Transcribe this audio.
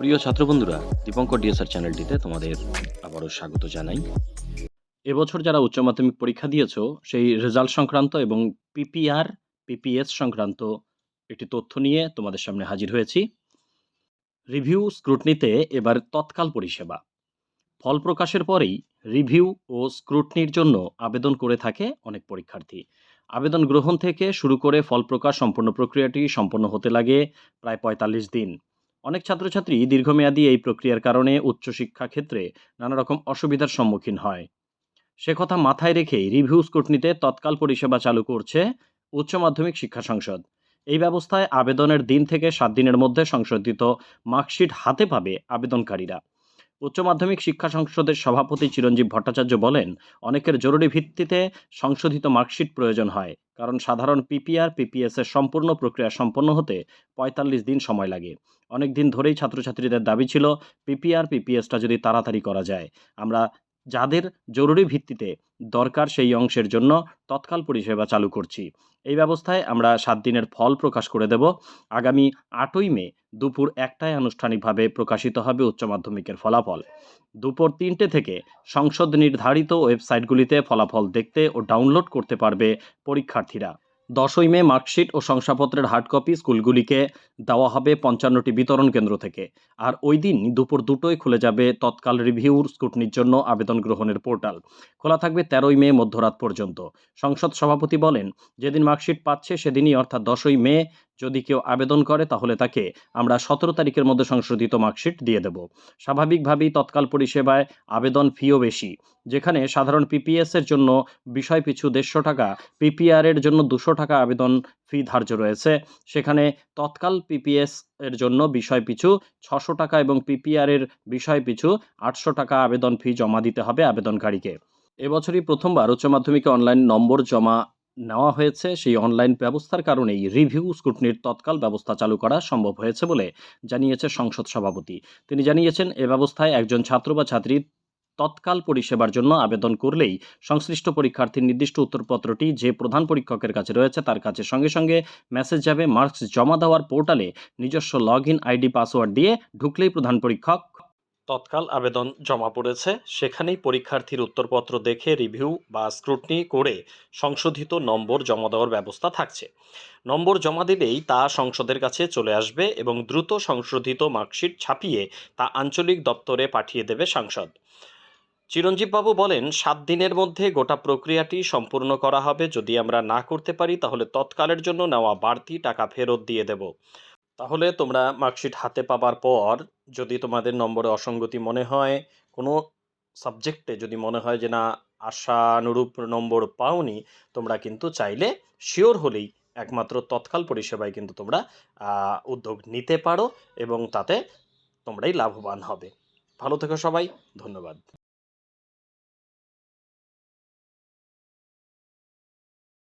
প্রিয় ছাত্রবন্ধুরা, দীপঙ্কর ডিএসআর চ্যানেলটিতে তোমাদের আবারও স্বাগত জানাই। এবছর যারা উচ্চ মাধ্যমিক পরীক্ষা দিয়েছ, সেই রেজাল্ট সংক্রান্ত এবং পিপিআর পিপিএস সংক্রান্ত একটি তথ্য নিয়ে তোমাদের সামনে হাজির হয়েছি। রিভিউ স্ক্রুটনিতে এবার তৎকাল পরিষেবা। ফল প্রকাশের পরেই রিভিউ ও স্ক্রুটনির জন্য আবেদন করে থাকে অনেক পরীক্ষার্থী। আবেদন গ্রহণ থেকে শুরু করে ফল প্রকাশ সম্পূর্ণ প্রক্রিয়াটি সম্পন্ন হতে লাগে প্রায় পঁয়তাল্লিশ দিন। অনেক ছাত্রছাত্রী দীর্ঘমেয়াদী এই প্রক্রিয়ার কারণে উচ্চশিক্ষা ক্ষেত্রে নানা রকম অসুবিধার সম্মুখীন হয়। সে কথা মাথায় রেখেই রিভিউ স্কুটনিতে তৎকাল পরিষেবা চালু করছে উচ্চ মাধ্যমিক শিক্ষা সংসদ। এই ব্যবস্থায় আবেদনের দিন থেকে সাত দিনের মধ্যে সংশোধিত মার্কশিট হাতে পাবে আবেদনকারীরা। উচ্চ মাধ্যমিক শিক্ষা সংসদের সভাপতি চিরঞ্জীব ভট্টাচার্য বলেন, অনেকের জরুরি ভিত্তিতে সংশোধিত মার্কশিট প্রয়োজন হয়, কারণ সাধারণ পিপিআর, পিপিএস এর সম্পূর্ণ প্রক্রিয়া সম্পন্ন হতে পঁয়তাল্লিশ দিন সময় লাগে। অনেক দিন ধরেই ছাত্রছাত্রীদের দাবি ছিল, পিপিআর, পিপিএসটা যদি তাড়াতাড়ি করা যায়। আমরা যাদের জরুরি ভিত্তিতে দরকার সেই অংশের জন্য তৎকাল পরিষেবা চালু করছি। এই ব্যবস্থায় আমরা সাত দিনের ফল প্রকাশ করে দেব। আগামী আটই মে দুপুর একটায় আনুষ্ঠানিকভাবে প্রকাশিত হবে উচ্চ মাধ্যমিকের ফলাফল। দুপুর তিনটে থেকে সংসদ নির্ধারিত ওয়েবসাইটগুলিতে ফলাফল দেখতে ও ডাউনলোড করতে পারবে পরীক্ষার্থীরা। দশই মে মার্কশিট ও শংসাপত্রের হার্ড কপি স্কুলগুলিকে দেওয়া হবে পঞ্চান্নটি বিতরণ কেন্দ্র থেকে। আর ওই দিন দুপুর দুটোয় খুলে যাবে তৎকাল রিভিউর স্কুটনির জন্য আবেদন গ্রহণের পোর্টাল। খোলা থাকবে তেরোই মে মধ্যরাত পর্যন্ত। সংসদ সভাপতি বলেন, যেদিন মার্কশিট পাচ্ছে সেদিনই, অর্থাৎ দশই মে যদি কেউ আবেদন করে, তাহলে তাকে আমরা সতেরো তারিখের মধ্যে সংশোধিত মার্কশিট দিয়ে দেব। স্বাভাবিকভাবেই তৎকাল পরিষেবায় আবেদন ফিও বেশি, যেখানে সাধারণ পিপিএস এর জন্য বিষয় পিছু দেড়শো টাকা পিপিআর এর জন্য দুশো টাকা আবেদন ফি ধার্য রয়েছে। সেখানে তৎকাল পিপিএস এর জন্য বিষয় পিছু ছশো টাকা এবং পিপিআর এর বিষয় পিছু আটশো টাকা আবেদন ফি জমা দিতে হবে আবেদনকারীকে। এবছরই প্রথমবার উচ্চ মাধ্যমিকে অনলাইন নম্বর জমা নেওয়া হয়েছে, সেই অনলাইন ব্যবস্থার কারণেই রিভিউ স্ক্রুটনির তৎকাল ব্যবস্থা চালু করা সম্ভব হয়েছে বলে জানিয়েছে সংসদ সভাপতি। তিনি জানিয়েছেন, এ ব্যবস্থায় একজন ছাত্র বা ছাত্রী তৎকাল পরিষেবার জন্য আবেদন করলেই সংশ্লিষ্ট পরীক্ষার্থীর নির্দিষ্ট উত্তরপত্রটি যে প্রধান পরীক্ষকের কাছে রয়েছে তার কাছে সঙ্গে সঙ্গে মেসেজ যাবে, মার্কস জমা দেওয়ার পোর্টালে নিজস্ব লগ ইন আইডি পাসওয়ার্ড দিয়ে ঢুকলেই প্রধান পরীক্ষক তৎকাল আবেদন জমা পড়েছে। সেখানেই পরীক্ষার্থীর উত্তরপত্র দেখে, রিভিউ বা স্ক্রুটনি করে সংশোধিত নম্বর জমা দেওয়ার ব্যবস্থা থাকছে। নম্বর জমা দিলেই তা সংসদের কাছে চলে আসবে এবং দ্রুত সংশোধিত মার্কশিট ছাপিয়ে তা আঞ্চলিক দপ্তরে পাঠিয়ে দেবে সাংসদ। চিরঞ্জীববাবু বলেন, সাত দিনের মধ্যে গোটা প্রক্রিয়াটি সম্পূর্ণ করা হবে। যদি আমরা না করতে পারি, তাহলে তৎকালের জন্য নেওয়া বাড়তি টাকা ফেরত দিয়ে দেব। তাহলে তোমরা মার্কশিট হাতে পাবার পর যদি তোমাদের নম্বরে অসঙ্গতি মনে হয়, কোনো সাবজেক্টে যদি মনে হয় যে, না, আশানুরূপ নম্বর পাওনি, তোমরা কিন্তু চাইলে শিওর হলেই একমাত্র তৎকাল পরিষেবায় কিন্তু তোমরা উদ্যোগ নিতে পারো এবং তাতে তোমরাই লাভবান হবে। ভালো থেকো সবাই, ধন্যবাদ।